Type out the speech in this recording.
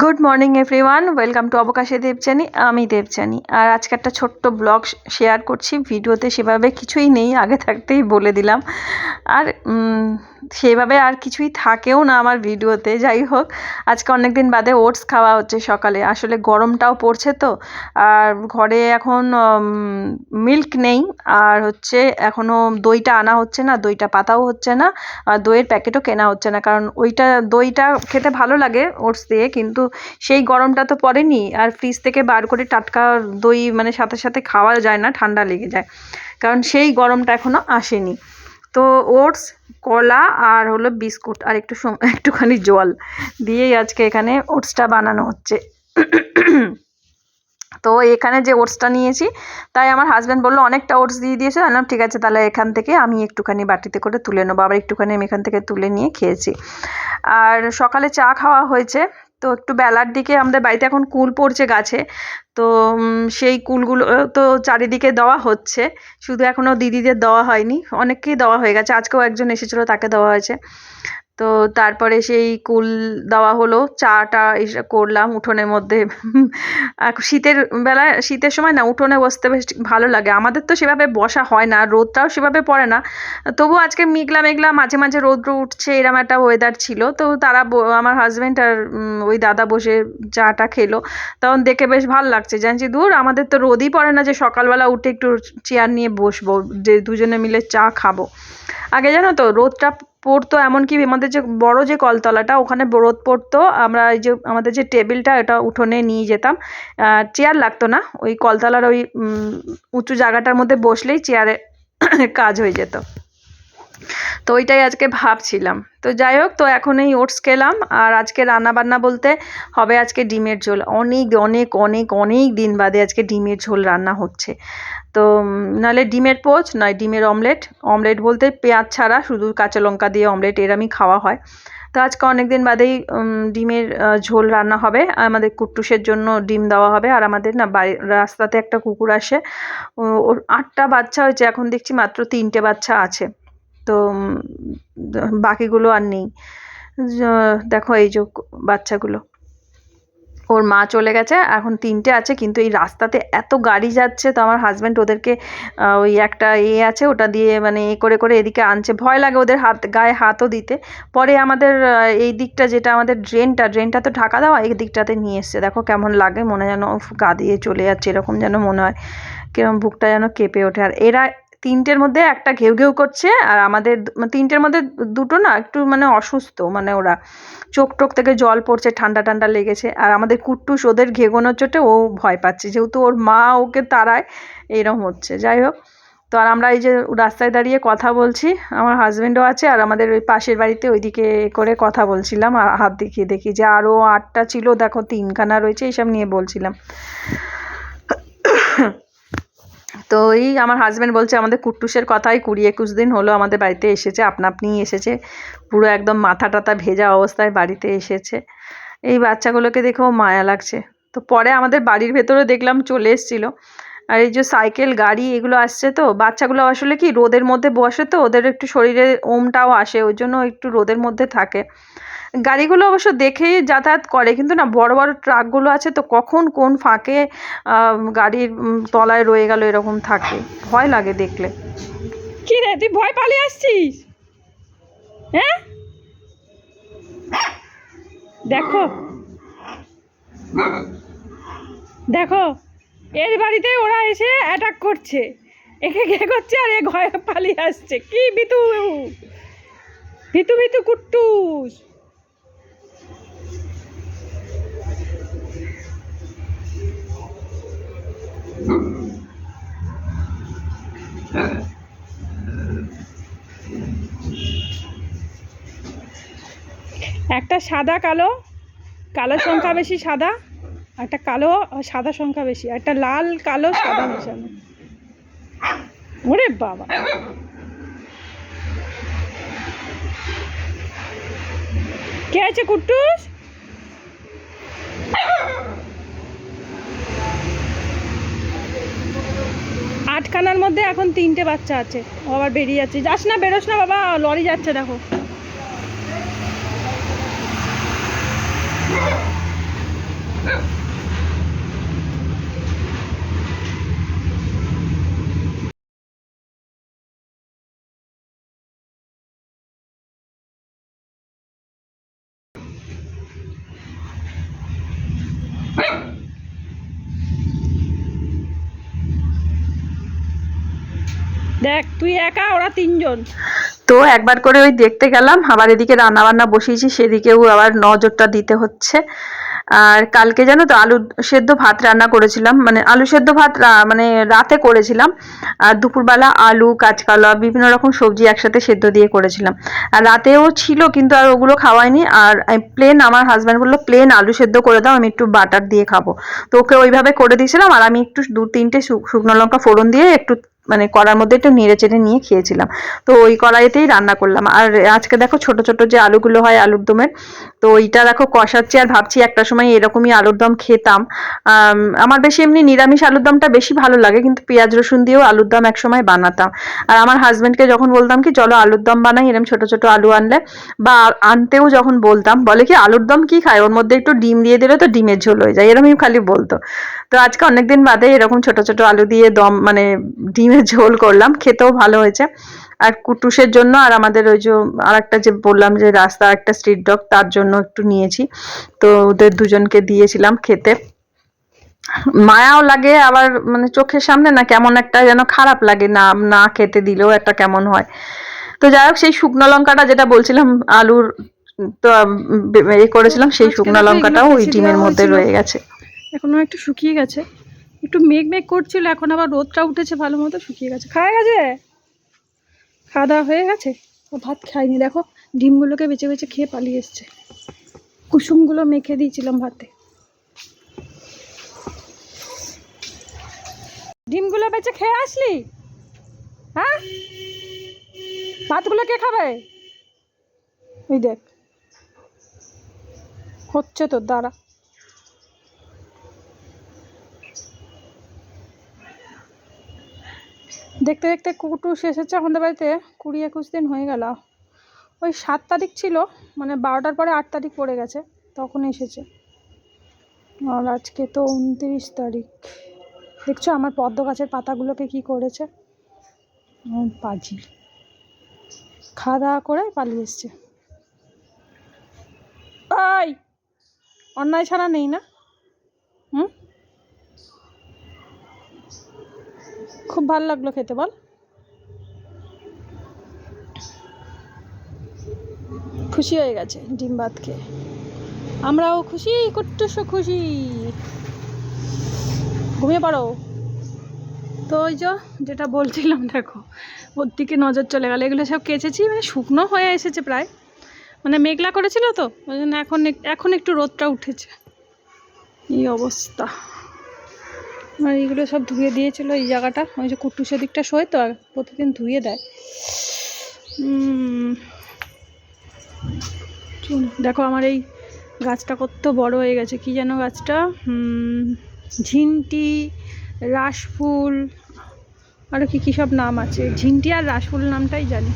Good morning everyone welcome to অবকাশে Debjani আমি দেবজানি আর আজকে একটা ছোট্ট ব্লগ শেয়ার করছি। ভিডিওতে সেভাবে কিছুই নেই, আগে থাকতেই বলে দিলাম। আর সেভাবে আর কিছুই থাকেও না আমার ভিডিওতে, যাই হোক। আজকে অনেক দিন বাদে ওটস খাওয়া হচ্ছে সকালে। আসলে গরমটাও পড়ছে তো। আর ঘরে এখন মিল্ক নেই। আর হচ্ছে এখনও দইটা আনা হচ্ছে না, দইটা পাতাও হচ্ছে না। আর দইয়ের প্যাকেটও কেনা হচ্ছে না। কারণ ওইটা, দইটা খেতে ভালো লাগে ওটস দিয়ে, কিন্তু সেই গরমটা তো পড়েনি। আর ফ্রিজ থেকে বার করে টাটকা দই মানে সাথে সাথে খাওয়া যায় না, ঠান্ডা লেগে যায়। কারণ সেই গরমটা এখনও আসেনি। তো ওটস কলা আর হলো বিস্কুট আর একটু একটুখানি জল দিয়েই আজকে এখানে ওটসটা বানানো হচ্ছে। তো এখানে যে ওটসটা নিয়েছি তাই আমার হাজব্যান্ড বলল অনেকটা ওটস দিয়ে দিয়েছে? বললাম, ঠিক আছে তাহলে এখান থেকে আমি একটুখানি বাটিতে করে তুলে নেব। আবার একটুখানি আমি এখান থেকে তুলে নিয়ে খেয়েছি। আর সকালে চা খাওয়া হয়েছে। তো একটু বেলার দিকে আমাদের বাড়িতে এখন কুল পড়ছে গাছে। তো সেই কুলগুলো তো চারিদিকে দেওয়া হচ্ছে। শুধু এখনও দিদিদের দেওয়া হয়নি, অনেককেই দেওয়া হয়ে গেছে। আজকেও একজন এসেছিল, তাকে দেওয়া হয়েছে। তো তারপরে সেই কুল দেওয়া হলো, চাটা এসে করলাম উঠোনের মধ্যে। শীতের বেলায় শীতের সময় না উঠোনে বসতে বেশ ভালো লাগে। আমাদের তো সেভাবে বসা হয় না, রোদটাও সেভাবে পড়ে না। তবু আজকে মেঘলা মেঘলা, মাঝে মাঝে রৌদ্র উঠছে, এরম একটা ওয়েদার ছিল। তো তারা আমার হাজব্যান্ড আর ওই দাদা বসে চাটা খেলো। তখন দেখে বেশ ভালো লাগছে। জানছি দূর, আমাদের তো রোদই পড়ে না যে সকালবেলা উঠে একটু চেয়ার নিয়ে বসবো, যে দুজনে মিলে চা খাব। আগে জানো তো, রোদটা পড়তো, এমনকি আমাদের যে বড় যে কলতলাটা, ওখানে রোদ পড়তো, আমরা এই যে আমাদের যে টেবিলটা ওটা উঠোনে নিয়ে যেতাম। চেয়ার লাগতো না, ওই কলতলার ওই উঁচু জায়গাটার মধ্যে বসলেই চেয়ারে কাজ হয়ে যেত। ওইটাই আজকে ভাবছিলাম। তো যাই হোক, তো এখন এই ওটস খেলাম। আর আজকে রান্না বান্না বলতে হবে আজকে ডিমের ঝোল। অনেক অনেক অনেক অনেক দিন বাদে আজকে ডিমের ঝোল রান্না হচ্ছে। তো নাহলে ডিমের পোচ, নয় ডিমের অমলেট। অমলেট বলতে পেঁয়াজ ছাড়া, শুধু কাঁচা লঙ্কা দিয়ে অমলেট এরমই খাওয়া হয়। তো আজকে অনেক দিন বাদেই ডিমের ঝোল রান্না হবে। আমাদের কুট্টুসের জন্য ডিম দেওয়া হবে। আর আমাদের না বাড়ি, রাস্তাতে একটা কুকুর আসে। ওর আটটা বাচ্চা হয়েছে। এখন দেখছি মাত্র তিনটে বাচ্চা আছে। তো বাকিগুলো আর নেই। দেখো এই যে বাচ্চাগুলো। ওর মা চলে গেছে, এখন তিনটে আছে, কিন্তু এই রাস্তাতে এত গাড়ি যাচ্ছে তো আমার হাজব্যান্ড ওদেরকে ওই একটা এ আছে, ওটা দিয়ে মানে এ করে করে এদিকে আনছে। ভয় লাগে ওদের হাত, গায়ে হাতও দিতে। পরে আমাদের এই দিকটা যেটা আমাদের ড্রেনটা ড্রেনটা তো ঢাকা দেওয়া, এই দিকটাতে নিয়ে এসছে। দেখো কেমন লাগে, মনে যেন গা দিয়ে চলে যাচ্ছে, এরকম যেন মনে হয়। কিরম বুকটা যেন কেঁপে ওঠে। আর এরা তিনটের মধ্যে একটা ঘেউ ঘেউ করছে আর আমাদের মানে তিনটের মধ্যে দুটো না একটু মানে অসুস্থ মানে ওরা চোখ টোক থেকে জল পড়ছে, ঠান্ডা ঠান্ডা লেগেছে। আর আমাদের কুট্টুস ওদের ঘেগোনোর চোটে ও ভয় পাচ্ছে। যেহেতু ওর মা ওকে তাড়ায় এইরকম হচ্ছে। যাই হোক, তো আর আমরা এই যে রাস্তায় দাঁড়িয়ে কথা বলছি, আমার হাজব্যান্ডও আছে আর আমাদের ওই পাশের বাড়িতে ওইদিকে করে কথা বলছিলাম, আর হাত দেখিয়ে দেখি যে আরও আটটা ছিল, দেখো তিনখানা রয়েছে, এইসব নিয়ে বলছিলাম। তো এই আমার হাজব্যান্ড বলছে, আমাদের কুট্টুসের কথাই কুড়ি একুশ দিন হলো আমাদের বাড়িতে এসেছে, আপনা আপনিই এসেছে। পুরো একদম মাথা টাথা ভেজা অবস্থায় বাড়িতে এসেছে। এই বাচ্চাগুলোকে দেখেও মায়া লাগছে। তো পরে আমাদের বাড়ির ভেতরে দেখলাম চলে এসেছিল। আর এই যে সাইকেল, গাড়ি এগুলো আসছে তো, বাচ্চাগুলো আসলে কি রোদের মধ্যে বসে তো, ওদের একটু শরীরে ওমটাও আসে, ওই জন্য একটু রোদের মধ্যে থাকে। গাড়িগুলো অবশ্য দেখেই যাতায়াত করে, কিন্তু না, বড় বড় ট্রাকগুলো আছে, তো কখন কোন ফাঁকে গাড়ির তলায় রয়ে গেল এরকম থাকে। ভয় লাগে দেখলে। কি রে, তুই ভয় পালিয়ে আসছিস? হ্যাঁ? দেখো। দেখো, এর বাড়িতে ওরা এসে অ্যাটাক করছে। একে কে করছে আর এ ঘরে পালিয়ে আসছে। কি ভিতু ভিতু ভিতু কুট্টুস। একটা সাদা কালো। কালো সংখ্যা বেশি সাদা। একটা কালো সাদা সংখ্যা বেশি। একটা লাল কালো সাদা মেশানো। ওরে বাবা। কে আছে কুট্টুস? আটখানার মধ্যে এখন তিনটে বাচ্চা আছে আবার বেরিয়ে যাচ্ছে যাস না বেরোস না বাবা লরি যাচ্ছে দেখো দেখ, তুই একা, ওরা তিনজন। তো একবার করে ওই দেখতে গেলাম, আবার এদিকে রান্না বান্না বসিয়েছি, সেদিকেও আবার নজরটা দিতে হচ্ছে। আর কালকে জানো তো আলু সেদ্ধ ভাত রান্না করেছিলাম মানে আলু সেদ্ধ ভাত মানে রাতে করেছিলাম, আর দুপুরবেলা আলু, কাঁচকলা, বিভিন্ন রকম সবজি একসাথে সেদ্ধ দিয়ে করেছিলাম। আর রাতেও ছিল, কিন্তু আর ওগুলো খাওয়াইনি, আর প্লেন আমার হাজব্যান্ড বলল প্লেন আলু সেদ্ধ করে দাও, আমি একটু বাটার দিয়ে খাব। তো ওকে ওইভাবে করে দিয়েছিলাম, আর আমি একটু দু তিনটে শুকনো লঙ্কা ফোড়ন দিয়ে একটু মানে কড়ার মধ্যে একটু নেড়ে চেড়ে নিয়ে খেয়েছিলাম। তো ওই কড়াইতেই রান্না করলাম। আর আজকে দেখো ছোট ছোট যে আলুগুলো হয় আলুর দমের, তো ওইটা দেখো কষাচ্ছি আর ভাবছি একটা সময় এরকমই আলুর দম খেতাম। আমার বেশি এমনি নিরামিষ আলুর দমটা বেশি ভালো লাগে, কিন্তু পেঁয়াজ, রসুন দিয়েও আলুর দম একসময় বানাতাম। আর আমার হাজবেন্ডকে যখন বলতাম কি, চলো আলুর দম বানাই এরকম ছোট ছোট আলু আনলে, বা আনতেও যখন বলতাম, বলে কি, আলুর দম কি খায়? ওর মধ্যে একটু ডিম দিয়ে দিলে তো ডিমের ঝোল হয়ে যায় এরকমই খালি বলতো। তো আজকে অনেকদিন বাদে এরকম ছোট ছোট আলু দিয়ে দম মানে ডিমের ঝোল করলাম খেতেও ভালো হয়েছে। আর কুটুসের জন্য আর আমাদের ওই যে আর একটা যে বললাম যে রাস্তা একটা স্ট্রিট ডগ তার জন্য একটু নিয়েছি। তো ওদের দুজনকে দিয়েছিলাম খেতে। মায়াও লাগে আবার মানে চোখের সামনে না কেমন একটা যেন খারাপ লাগে না না খেতে দিলেও একটা কেমন হয়। তো যাই হোক সেই শুকনো লঙ্কাটা যেটা বলছিলাম আলুর তো করেছিলাম সেই শুকনো লঙ্কাটাও ওই ডিমের মধ্যে রয়ে গেছে। এখনও একটু শুকিয়ে গেছে। একটু মেঘ মেঘ করছিল, এখন আবার রোদটা উঠেছে ভালো মতো, শুকিয়ে গেছে। খাওয়া গেছে? খাওয়া দাওয়া হয়ে গেছে? ও ভাত খাইনি দেখো, ডিমগুলোকে বেছে বেছে খেয়ে পালিয়ে এসছে। কুসুমগুলো মেখে দিয়েছিলাম ভাতে। ডিমগুলো বেছে খেয়ে আসলি? হ্যাঁ? ভাতগুলো কে খাবে? ওই দেখ। হচ্ছে তোর দ্বারা দেখতে দেখতে কুটুস এসেছে আমাদের বাড়িতে, কুড়ি একুশ দিন হয়ে গেল। ওই সাত তারিখ ছিল মানে বারোটার পরে আট তারিখ পড়ে গেছে, তখন এসেছে। আর আজকে তো উনত্রিশ তারিখ। দেখছ আমার পদ্ম গাছের পাতাগুলোকে কি করেছে? পাজি। খাওয়া দাওয়া করে পালিয়ে এসছে। অন্যায় ছাড়া নেই না? হুম? খুব ভালো লাগল খেতে, বল। খুশি হয়ে গেছে ডিম ভাত খেয়ে। আমরাও খুশি কুট্টুস খুশি। ঘুমিয়ে পড়ো। তো ওই যে যেটা বলছিলাম, দেখো, ওর দিকে নজর চলে গেল। এগুলো সব কেচেছি মানে শুকনো হয়ে এসেছে প্রায়। মানে মেঘলা করেছিল তো, ওই জন্য এখন এখন একটু রোদটা উঠেছে। এই অবস্থা। আর এইগুলো সব ধুয়ে দিয়েছিল এই জায়গাটা। ওই যে কুট্টু সেদিকটা শোয় তো, আর প্রতিদিন ধুয়ে দেয়। দেখো আমার এই গাছটা কত বড় হয়ে গেছে, কি যেন গাছটা? ঝিন্টি, রাসফুল আরও কী কী সব নাম আছে? ঝিনটি আর রাসফুল নামটাই জানি।